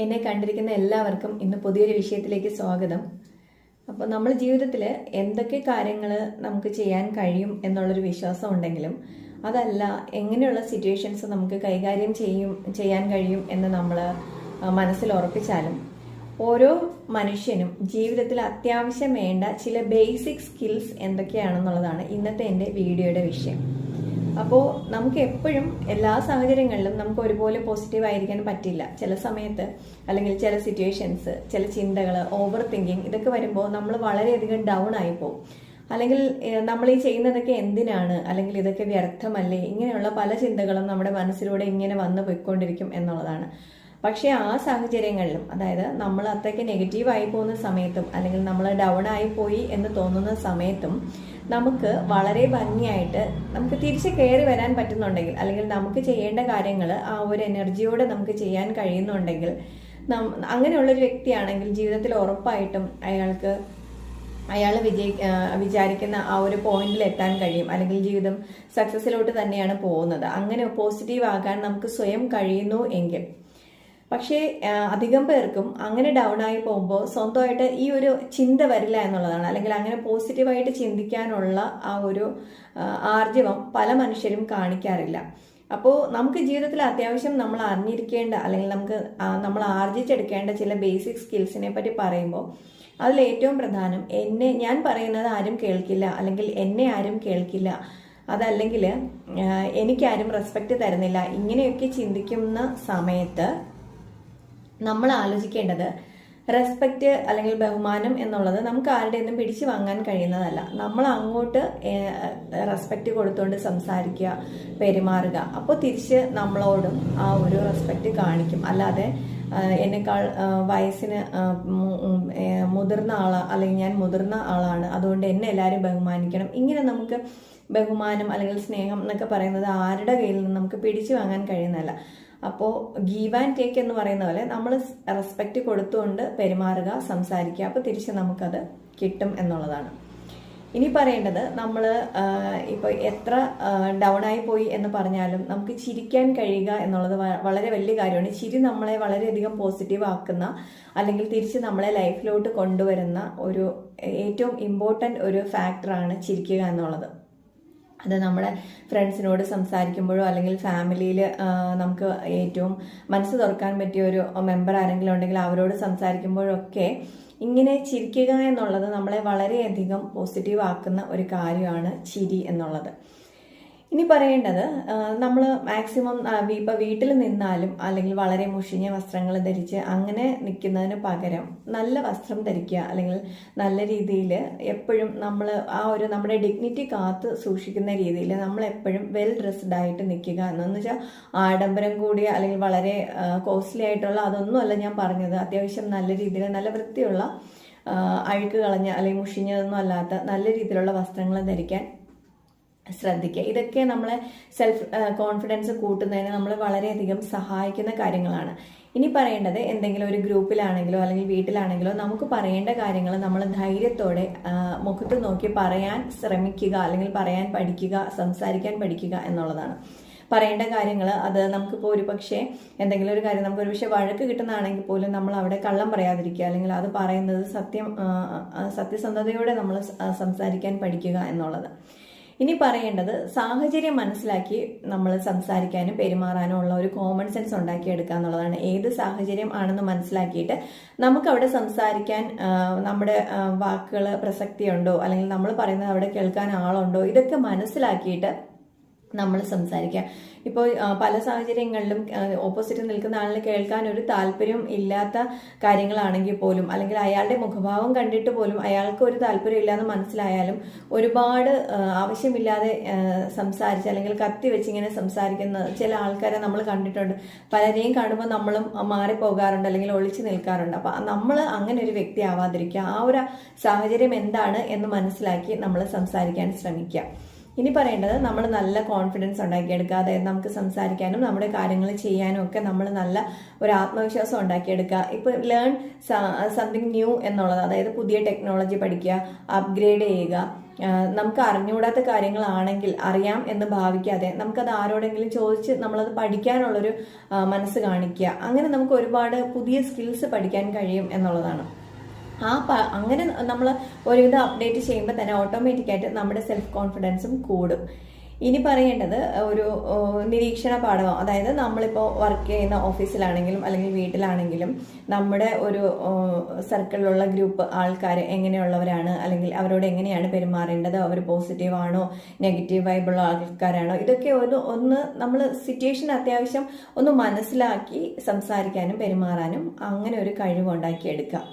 എന്നെ കണ്ടിരിക്കുന്ന എല്ലാവർക്കും ഇന്ന് പുതിയൊരു വിഷയത്തിലേക്ക് സ്വാഗതം. അപ്പോൾ നമ്മൾ ജീവിതത്തിൽ എന്തൊക്കെ കാര്യങ്ങൾ നമുക്ക് ചെയ്യാൻ കഴിയും എന്നുള്ളൊരു വിശ്വാസം ഉണ്ടെങ്കിലും അതല്ല എങ്ങനെയുള്ള സിറ്റുവേഷൻസ് നമുക്ക് കൈകാര്യം ചെയ്യും ചെയ്യാൻ കഴിയും എന്ന് നമ്മൾ മനസ്സിൽ ഉറപ്പിച്ചാലും ഓരോ മനുഷ്യനും ജീവിതത്തിൽ അത്യാവശ്യം വേണ്ട ചില ബേസിക് സ്കിൽസ് എന്തൊക്കെയാണെന്നുള്ളതാണ് ഇന്നത്തെ എന്റെ വീഡിയോയുടെ വിഷയം. അപ്പോൾ നമുക്ക് എപ്പോഴും എല്ലാ സാഹചര്യങ്ങളിലും നമുക്ക് ഒരുപോലെ പോസിറ്റീവ് ആയിരിക്കാൻ പറ്റില്ല. ചില സമയത്ത് അല്ലെങ്കിൽ ചില സിറ്റുവേഷൻസ് ചില ചിന്തകൾ ഓവർ തിങ്കിങ് ഇതൊക്കെ വരുമ്പോൾ നമ്മൾ വളരെയധികം ഡൗൺ ആയി പോകും. അല്ലെങ്കിൽ നമ്മൾ ഈ ചെയ്യുന്നതൊക്കെ എന്തിനാണ്? അല്ലെങ്കിൽ ഇതൊക്കെ വ്യർത്ഥമല്ലേ? ഇങ്ങനെയുള്ള പല ചിന്തകളും നമ്മുടെ മനസ്സിലൂടെ ഇങ്ങനെ വന്നു പോയിക്കൊണ്ടിരിക്കും എന്നുള്ളതാണ്. പക്ഷേ ആ സാഹചര്യങ്ങളിലും അതായത് നമ്മൾ അത്രയ്ക്ക് നെഗറ്റീവ് ആയി പോകുന്ന സമയത്തും അല്ലെങ്കിൽ നമ്മൾ ഡൗൺ ആയി പോയി എന്ന് തോന്നുന്ന സമയത്തും നമുക്ക് വളരെ ഭംഗിയായിട്ട് നമുക്ക് തിരിച്ച് കയറി വരാൻ പറ്റുന്നുണ്ടെങ്കിൽ അല്ലെങ്കിൽ നമുക്ക് ചെയ്യേണ്ട കാര്യങ്ങൾ ആ ഒരു എനർജിയോടെ നമുക്ക് ചെയ്യാൻ കഴിയുന്നുണ്ടെങ്കിൽ അങ്ങനെയുള്ള ഒരു വ്യക്തിയാണെങ്കിൽ ജീവിതത്തിൽ ഉറപ്പായിട്ടും അയാൾക്ക് അയാൾ വിജയി വിചാരിക്കുന്ന ആ ഒരു പോയിന്റിൽ എത്താൻ കഴിയും. അല്ലെങ്കിൽ ജീവിതം സക്സസിലോട്ട് തന്നെയാണ് പോകുന്നത്. അങ്ങനെ പോസിറ്റീവ് ആകാൻ നമുക്ക് സ്വയം കഴിയുന്നു എങ്കിൽ. പക്ഷേ അധികം പേർക്കും അങ്ങനെ ഡൗൺ ആയി പോകുമ്പോൾ സ്വന്തമായിട്ട് ഈ ഒരു ചിന്ത വരില്ല എന്നുള്ളതാണ്. അല്ലെങ്കിൽ അങ്ങനെ പോസിറ്റീവായിട്ട് ചിന്തിക്കാനുള്ള ആ ഒരു ആർജവം പല മനുഷ്യരും കാണിക്കാറില്ല. അപ്പോൾ നമുക്ക് ജീവിതത്തിൽ അത്യാവശ്യം നമ്മൾ അറിഞ്ഞിരിക്കേണ്ട അല്ലെങ്കിൽ നമുക്ക് നമ്മൾ ആർജിച്ചെടുക്കേണ്ട ചില ബേസിക് സ്കിൽസിനെ പറ്റി പറയുമ്പോൾ അതിൽ ഏറ്റവും പ്രധാനം എന്നെ ഞാൻ പറയുന്നത് ആരും കേൾക്കില്ല അല്ലെങ്കിൽ എന്നെ ആരും കേൾക്കില്ല. അതല്ലെങ്കിൽ എനിക്കാരും റെസ്പെക്റ്റ് തരുന്നില്ല. ഇങ്ങനെയൊക്കെ ചിന്തിക്കുന്ന സമയത്ത് നമ്മൾ ആലോചിക്കേണ്ടത് റെസ്പെക്റ്റ് അല്ലെങ്കിൽ ബഹുമാനം എന്നുള്ളത് നമുക്ക് ആരുടെ ഒന്നും പിടിച്ചു വാങ്ങാൻ കഴിയുന്നതല്ല. നമ്മൾ അങ്ങോട്ട് റെസ്പെക്റ്റ് കൊടുത്തുകൊണ്ട് സംസാരിക്കുക പെരുമാറുക. അപ്പോൾ തിരിച്ച് നമ്മളോടും ആ ഒരു റെസ്പെക്റ്റ് കാണിക്കും. അല്ലാതെ എന്നെക്കാൾ വയസ്സിന് മുതിർന്ന ആളാ അല്ലെങ്കിൽ ഞാൻ മുതിർന്ന ആളാണ്. അതുകൊണ്ട് എന്നെ എല്ലാവരും ബഹുമാനിക്കണം. ഇങ്ങനെ നമുക്ക് ബഹുമാനം അല്ലെങ്കിൽ സ്നേഹം എന്നൊക്കെ പറയുന്നത് ആരുടെ കയ്യിൽ നിന്ന് നമുക്ക് പിടിച്ചു വാങ്ങാൻ കഴിയുന്നതല്ല. അപ്പോൾ ഗീവ് ആൻഡ് ടേക്ക് എന്ന് പറയുന്ന പോലെ നമ്മൾ റെസ്പെക്റ്റ് കൊടുത്തുകൊണ്ട് പെരുമാറുക സംസാരിക്കുക. അപ്പോൾ തിരിച്ച് നമുക്കത് കിട്ടും എന്നുള്ളതാണ്. ഇനി പറയേണ്ടത് നമ്മൾ ഇപ്പോൾ എത്ര ഡൗൺ ആയി പോയി എന്ന് പറഞ്ഞാലും നമുക്ക് ചിരിക്കാൻ കഴിയുക എന്നുള്ളത് വളരെ വലിയ കാര്യമാണ്. ചിരി നമ്മളെ വളരെയധികം പോസിറ്റീവ് ആക്കുന്ന അല്ലെങ്കിൽ തിരിച്ച് നമ്മളെ ലൈഫിലോട്ട് കൊണ്ടുവരുന്ന ഒരു ഏറ്റവും ഇമ്പോർട്ടന്റ് ഒരു ഫാക്ടറാണ് ചിരിക്കുക എന്നുള്ളത്. അത് നമ്മുടെ ഫ്രണ്ട്സിനോട് സംസാരിക്കുമ്പോഴോ അല്ലെങ്കിൽ ഫാമിലിയിൽ നമുക്ക് ഏറ്റവും മനസ്സ് തുറക്കാൻ പറ്റിയ ഒരു മെമ്പർ ആരെങ്കിലും ഉണ്ടെങ്കിൽ അവരോട് സംസാരിക്കുമ്പോഴൊക്കെ ഇങ്ങനെ ചിരിക്കുക എന്നുള്ളത് നമ്മളെ വളരെയധികം പോസിറ്റീവ് ആക്കുന്ന ഒരു കാര്യമാണ് ചിരി എന്നുള്ളത്. ഇനി പറയേണ്ടത് നമ്മൾ മാക്സിമം ഇപ്പോൾ വീട്ടിൽ നിന്നാലും അല്ലെങ്കിൽ വളരെ മുഷിഞ്ഞ വസ്ത്രങ്ങൾ ധരിച്ച് അങ്ങനെ നിൽക്കുന്നതിന് പകരം നല്ല വസ്ത്രം ധരിക്കുക അല്ലെങ്കിൽ നല്ല രീതിയിൽ എപ്പോഴും നമ്മൾ ആ ഒരു നമ്മുടെ ഡിഗ്നിറ്റി കാത്ത് സൂക്ഷിക്കുന്ന രീതിയിൽ നമ്മൾ എപ്പോഴും വെൽ ഡ്രസ്ഡ് ആയിട്ട് നിൽക്കുക. എന്നു വെച്ചാൽ ആഡംബരം കൂടിയ അല്ലെങ്കിൽ വളരെ കോസ്റ്റ്ലി ആയിട്ടുള്ള അതൊന്നുമല്ല ഞാൻ പറഞ്ഞത്. അത്യാവശ്യം നല്ല രീതിയിൽ നല്ല വൃത്തിയുള്ള അഴുക്ക് കളഞ്ഞ അല്ലെങ്കിൽ മുഷിഞ്ഞതൊന്നും അല്ലാത്ത നല്ല രീതിയിലുള്ള വസ്ത്രങ്ങൾ ധരിക്കാൻ ശ്രദ്ധിക്കുക. ഇതൊക്കെ നമ്മളെ സെൽഫ് കോൺഫിഡൻസ് കൂട്ടുന്നതിന് നമ്മളെ വളരെയധികം സഹായിക്കുന്ന കാര്യങ്ങളാണ്. ഇനി പറയേണ്ടത് എന്തെങ്കിലും ഒരു ഗ്രൂപ്പിലാണെങ്കിലോ അല്ലെങ്കിൽ വീട്ടിലാണെങ്കിലോ നമുക്ക് പറയേണ്ട കാര്യങ്ങൾ നമ്മൾ ധൈര്യത്തോടെ മുഖത്ത് നോക്കി പറയാൻ ശ്രമിക്കുക അല്ലെങ്കിൽ പറയാൻ പഠിക്കുക സംസാരിക്കാൻ പഠിക്കുക എന്നുള്ളതാണ്. പറയേണ്ട കാര്യങ്ങൾ അത് നമുക്കിപ്പോൾ ഒരു പക്ഷേ എന്തെങ്കിലും ഒരു കാര്യം നമുക്ക് ഒരു പക്ഷേ വഴക്ക് കിട്ടുന്നതാണെങ്കിൽ പോലും നമ്മൾ അവിടെ കള്ളം പറയാതിരിക്കുക അല്ലെങ്കിൽ അത് പറയുന്നത് സത്യം സത്യസന്ധതയോടെ നമ്മൾ സംസാരിക്കാൻ പഠിക്കുക എന്നുള്ളത്. ഇനി പറയേണ്ടത് സാഹചര്യം മനസ്സിലാക്കി നമ്മൾ സംസാരിക്കാനും പെരുമാറാനും ഉള്ള ഒരു കോമൺ സെൻസ് ഉണ്ടാക്കിയെടുക്കുക എന്നുള്ളതാണ്. ഏത് സാഹചര്യം ആണെന്ന് മനസ്സിലാക്കിയിട്ട് നമുക്ക് അവിടെ സംസാരിക്കാൻ നമ്മുടെ വാക്കുകൾ പ്രസക്തിയുണ്ടോ? അല്ലെങ്കിൽ നമ്മൾ പറയുന്നത് അവിടെ കേൾക്കാൻ ആളുണ്ടോ? ഇതൊക്കെ മനസ്സിലാക്കിയിട്ട് നമ്മൾ സംസാരിക്കുക. ഇപ്പോൾ പല സാഹചര്യങ്ങളിലും ഓപ്പോസിറ്റ് നിൽക്കുന്ന ആളിന് കേൾക്കാൻ ഒരു താല്പര്യം ഇല്ലാത്ത കാര്യങ്ങളാണെങ്കിൽ പോലും അല്ലെങ്കിൽ അയാളുടെ മുഖഭാവം കണ്ടിട്ട് പോലും അയാൾക്ക് ഒരു താല്പര്യം ഇല്ലാന്ന് മനസ്സിലായാലും ഒരുപാട് ആവശ്യമില്ലാതെ സംസാരിച്ച് അല്ലെങ്കിൽ കത്തി വെച്ചിങ്ങനെ സംസാരിക്കുന്ന ചില ആൾക്കാരെ നമ്മൾ കണ്ടിട്ടുണ്ട്. പലരെയും കാണുമ്പോൾ നമ്മളും മാറിപ്പോകാറുണ്ട് അല്ലെങ്കിൽ ഒളിച്ചു നിൽക്കാറുണ്ട്. അപ്പം നമ്മൾ അങ്ങനെ ഒരു വ്യക്തി ആവാതിരിക്കുക. ആ ഒരു സാഹചര്യം എന്താണ് എന്ന് മനസ്സിലാക്കി നമ്മൾ സംസാരിക്കാൻ ശ്രമിക്കുക. ഇനി പറയേണ്ടത് നമ്മൾ നല്ല കോൺഫിഡൻസ് ഉണ്ടാക്കിയെടുക്കുക അതായത് നമുക്ക് സംസാരിക്കാനും നമ്മുടെ കാര്യങ്ങൾ ചെയ്യാനും ഒക്കെ നമ്മൾ നല്ല ഒരു ആത്മവിശ്വാസം ഉണ്ടാക്കിയെടുക്കുക ഇപ്പോൾ ലേൺ സംതിങ് ന്യൂ എന്നുള്ളത് അതായത് പുതിയ ടെക്നോളജി പഠിക്കുക അപ്ഗ്രേഡ് ചെയ്യുക. നമുക്ക് അറിഞ്ഞുകൂടാത്ത കാര്യങ്ങളാണെങ്കിൽ അറിയാം എന്ന് ഭാവിക്കാതെ നമുക്കത് ആരോടെങ്കിലും ചോദിച്ച് നമ്മളത് പഠിക്കാനുള്ളൊരു മനസ്സ് കാണിക്കുക. അങ്ങനെ നമുക്ക് ഒരുപാട് പുതിയ സ്കിൽസ് പഠിക്കാൻ കഴിയും എന്നുള്ളതാണ്. ആ അങ്ങനെ നമ്മൾ ഒരുവിധം അപ്ഡേറ്റ് ചെയ്യുമ്പോൾ തന്നെ ഓട്ടോമാറ്റിക്കായിട്ട് നമ്മുടെ സെൽഫ് കോൺഫിഡൻസും കൂടും. ഇനി പറയേണ്ടത് ഒരു നിരീക്ഷണ പാഠമാണ് അതായത് നമ്മളിപ്പോൾ വർക്ക് ചെയ്യുന്ന ഓഫീസിലാണെങ്കിലും അല്ലെങ്കിൽ വീട്ടിലാണെങ്കിലും നമ്മുടെ ഒരു സർക്കിളിലുള്ള ഗ്രൂപ്പ് ആൾക്കാർ എങ്ങനെയുള്ളവരാണ് അല്ലെങ്കിൽ അവരോട് എങ്ങനെയാണ് പെരുമാറേണ്ടത്? അവർ പോസിറ്റീവ് ആണോ? നെഗറ്റീവ് വൈബുള്ള ആൾക്കാരാണോ? ഇതൊക്കെ ഒന്ന് ഒന്ന് നമ്മൾ സിറ്റുവേഷൻ അത്യാവശ്യം ഒന്ന് മനസ്സിലാക്കി സംസാരിക്കാനും പെരുമാറാനും അങ്ങനെ ഒരു കഴിവ് ഉണ്ടാക്കിയെടുക്കുക